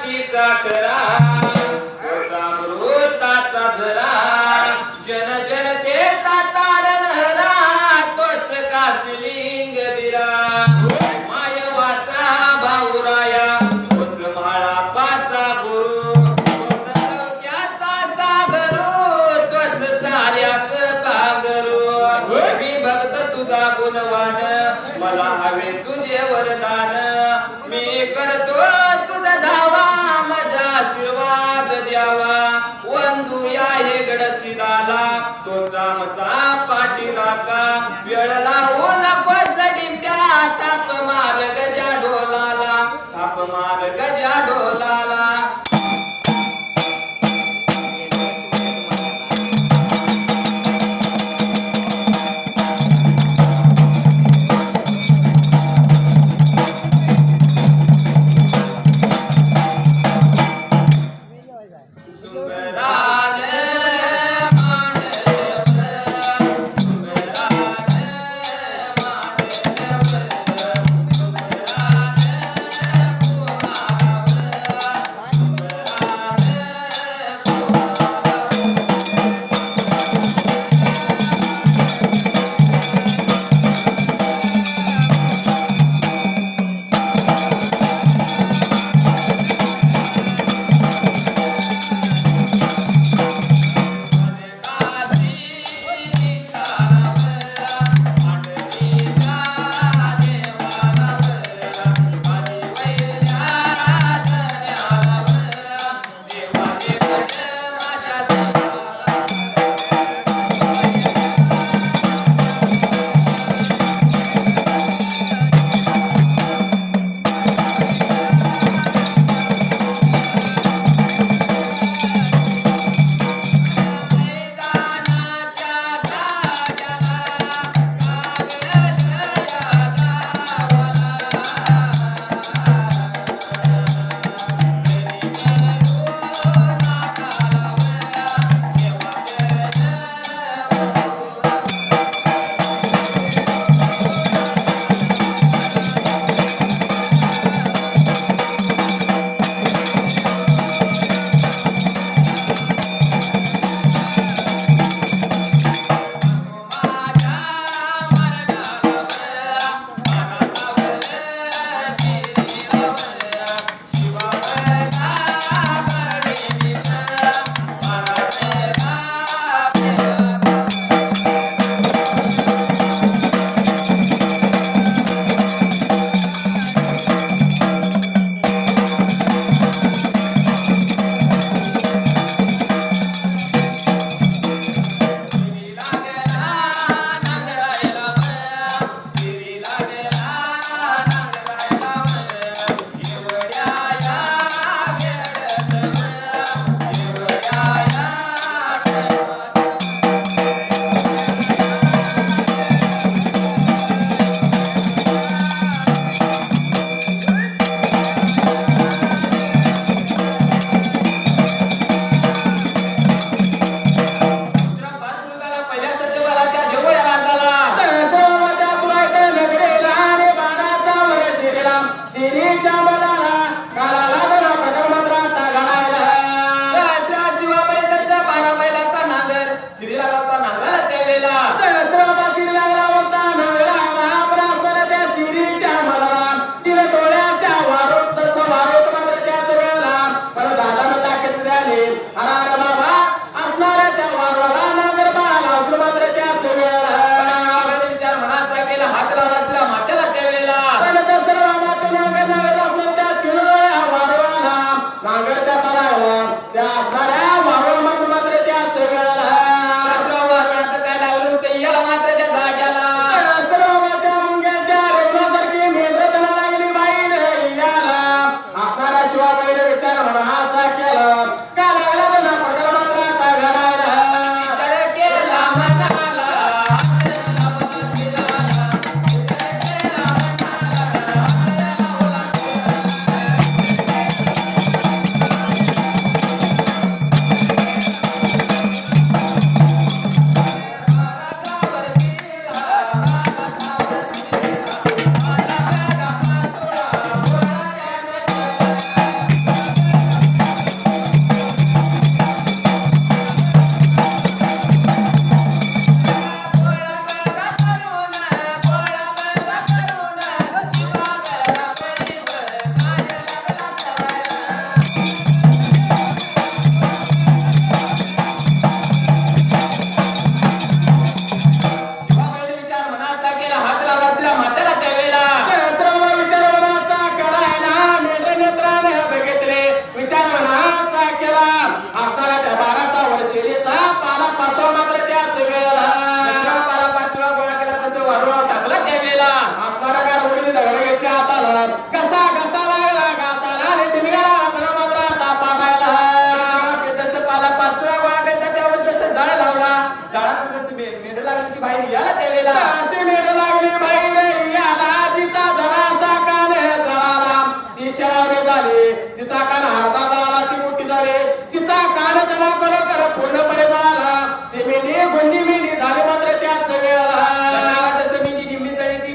मातीचा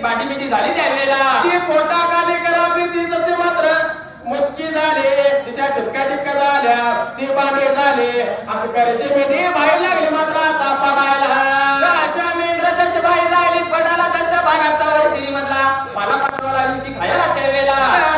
पाठीमिती झाली त्यावेळेला. तसे मात्र. मुस्की झाले तिच्या ठिपक्या ठिपक्या झाल्या ते बांधे झाले. असं करायचे मेढे बाहेर लागले मात्र आता पडायला मेंढरा तसं बाहेर लागली पडाला तसं बागाचा वर श्रीमंतला मला पाठवायला ती खायला त्यावेळेला.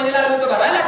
জমিনে লাভ হতে পারে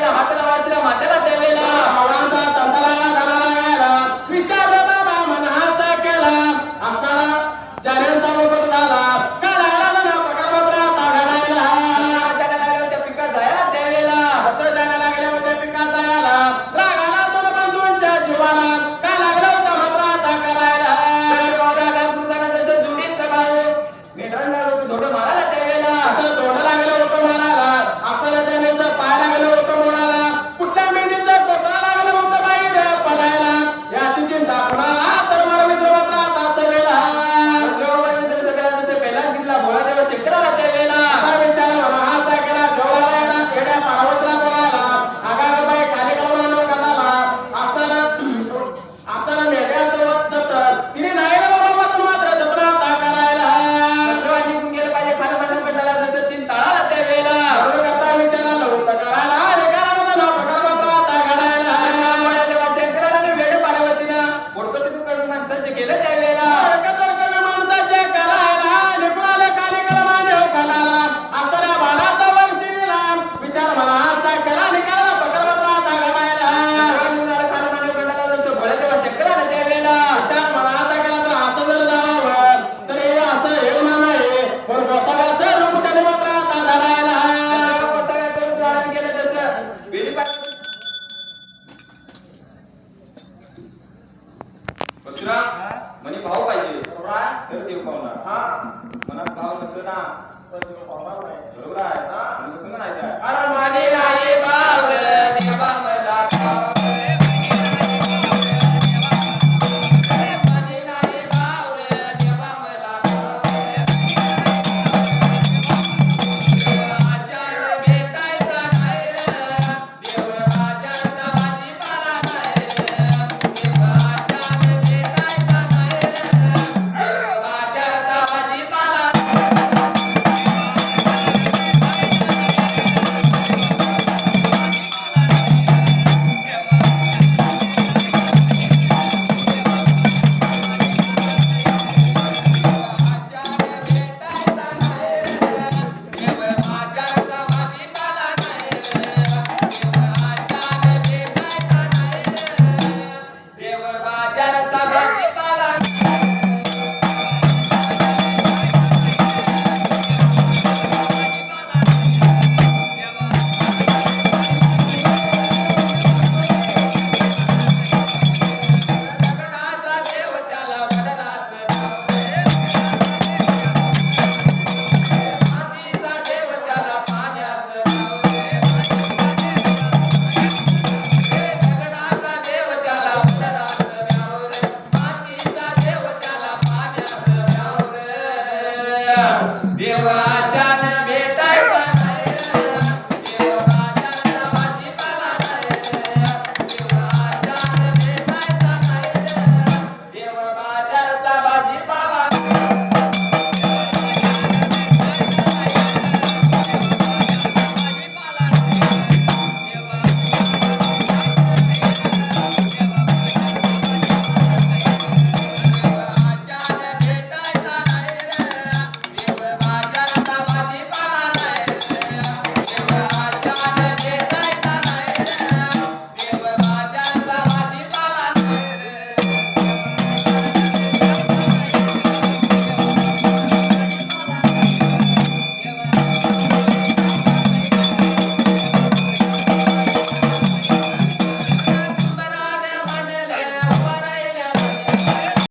వేల హతల వాసిన